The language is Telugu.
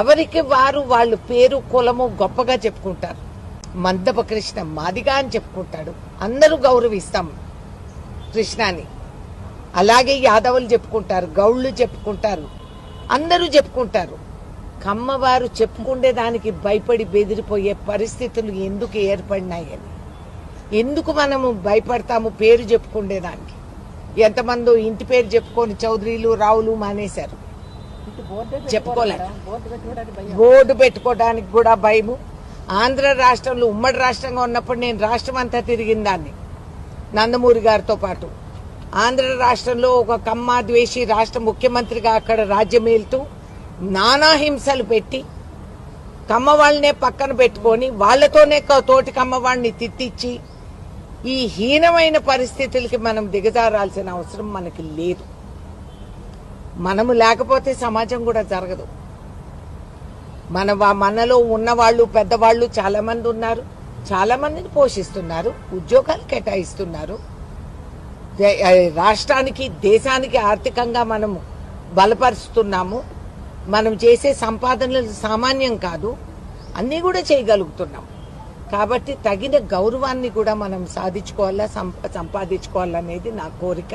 ఎవరికి వారు వాళ్ళు పేరు కులము గొప్పగా చెప్పుకుంటారు? మందప కృష్ణ మాదిగా అని చెప్పుకుంటాడు. అందరూ గౌరవిస్తాం కృష్ణాని. అలాగే యాదవులు చెప్పుకుంటారు గౌళ్ళు చెప్పుకుంటారు అందరూ చెప్పుకుంటారు. కమ్మవారు చెప్పుకుండే దానికి భయపడి బెదిరిపోయే పరిస్థితులు ఎందుకు ఏర్పడినాయని ఎందుకు మనము భయపడతాము పేరు చెప్పుకుండేదానికి ఎంతమందో ఇంటి పేరు చెప్పుకొని చౌదరీలు రావులు మానేశారు. చెప్పుకోలేక బోర్డు పెట్టుకోవడానికి కూడా భయము. ఆంధ్ర రాష్ట్రంలో ఉమ్మడి రాష్ట్రంగా ఉన్నప్పుడు నేను రాష్ట్రం అంతా తిరిగిన దాన్ని నందమూరి గారితో పాటు. ఆంధ్ర రాష్ట్రంలో ఒక కమ్మ ద్వేషి రాష్ట్ర ముఖ్యమంత్రిగా అక్కడ రాజ్యం ఏలుతూ నానా హింసలు పెట్టి కమ్మ వాళ్ళనే పక్కన పెట్టుకొని వాళ్ళతోనే తోటి కమ్మ వాళ్ళని తిట్టించి ఈ హీనమైన పరిస్థితులకి మనం దిగజారాల్సిన అవసరం మనకి లేదు. మనము లేకపోతే సమాజం కూడా జరగదు. మన మనలో ఉన్నవాళ్ళు పెద్దవాళ్ళు చాలా మంది ఉన్నారు. చాలా మందిని పోషిస్తున్నారు. ఉద్యోగాలు కేటాయిస్తున్నారు. రాష్ట్రానికి దేశానికి ఆర్థికంగా మనము బలపరుస్తున్నాము. మనం చేసే సంపాదనలు సామాన్యం కాదు. అన్నీ కూడా చేయగలుగుతున్నాం. కాబట్టి తగిన గౌరవాన్ని కూడా మనం సాధించుకోవాలా సంపాదించుకోవాలనేది నా కోరిక.